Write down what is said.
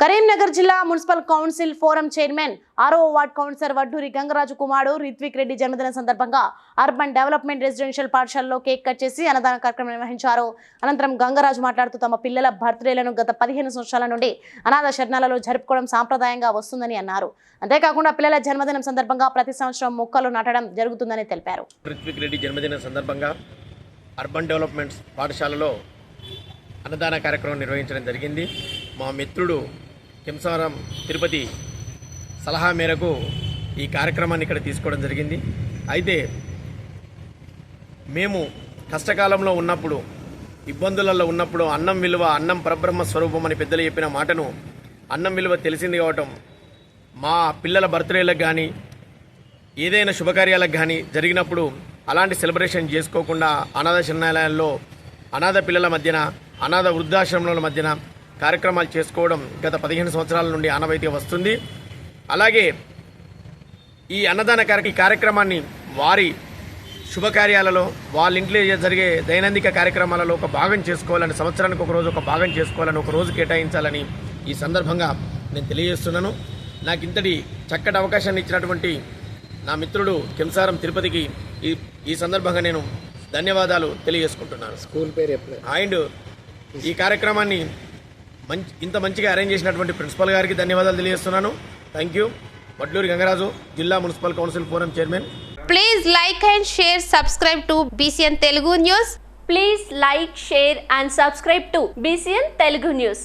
కరీంనగర్ జిల్లా municipal council forum chairman ఆరో ward councillor Vadduri Gangaraju కుమారుడు రిత్విక్ రెడ్డి జన్మదిన సందర్భంగా అర్బన్ డెవలప్మెంట్ రెసిడెన్షియల్ పాఠశాలలో కేక్ కట్ చేసి అన్నదాన కార్యక్రమం నిర్వహించారు. అనంతరం గంగరాజు మాట్లాడుతూ తమ పిల్లల బర్త్డేలను గత పదిహేను సంవత్సరాల నుండి అనాథ శరణాలలో జరుపుకోవడం సాంప్రదాయంగా వస్తుందని అన్నారు. అంతేకాకుండా పిల్లల జన్మదినం సందర్భంగా ప్రతి సంవత్సరం మొక్కలు నాటడం జరుగుతుందని తెలిపారు. రిత్విక్ రెడ్డి జన్మదిన సందర్భంగా అర్బన్ డెవలప్మెంట్స్ పాఠశాలలో అన్నదాన కార్యక్రమం నిర్వహించడం జరిగింది. మా మిత్రుడు కింసారం తిరుపతి సలహా మేరకు ఈ కార్యక్రమాన్ని ఇక్కడ తీసుకోవడం జరిగింది. అయితే మేము కష్టకాలంలో ఉన్నప్పుడు ఇబ్బందులలో ఉన్నప్పుడు అన్నం విలువ అన్నం పరబ్రహ్మ స్వరూపం అని పెద్దలు చెప్పిన మాటను అన్నం విలువ తెలిసింది కావటం మా పిల్లల బర్త్డేలకు కానీ ఏదైనా శుభకార్యాలకు కానీ జరిగినప్పుడు అలాంటి సెలబ్రేషన్ చేసుకోకుండా అనాథ శరణాలయాల్లో అనాథ పిల్లల మధ్యన అనాథ వృద్ధాశ్రమంలో మధ్యన కార్యక్రమాలు చేసుకోవడం గత పదిహేను సంవత్సరాల నుండి ఆనవాయితీ వస్తుంది. అలాగే ఈ అన్నదాన కార్య కార్యక్రమాన్ని వారి శుభకార్యాలలో వాళ్ళ ఇంట్లో జరిగే దైనందిక కార్యక్రమాలలో ఒక భాగం చేసుకోవాలని సంవత్సరానికి ఒక రోజు ఒక భాగం చేసుకోవాలని ఒక రోజు కేటాయించాలని ఈ సందర్భంగా నేను తెలియజేస్తున్నాను. నాకు ఇంతటి చక్కటి అవకాశాన్ని ఇచ్చినటువంటి నా మిత్రుడు కెంసారం తిరుపతికి ఈ ఈ సందర్భంగా నేను ధన్యవాదాలు తెలియజేసుకుంటున్నాను. స్కూల్ పేరు ఎప్పుడు అండ్ ఈ కార్యక్రమాన్ని మంచి ఇంత మంచిగా అరేంజ్ చేసినటువంటి ప్రిన్సిపల్ గారికి ధన్యవాదాలు తెలియజేస్తున్నాను. థ్యాంక్ యూ వడ్లూరి గంగరాజు జిల్లా municipal council forum chairman. Please like and share subscribe to BCN Telugu news please like share and subscribe to BCN Telugu news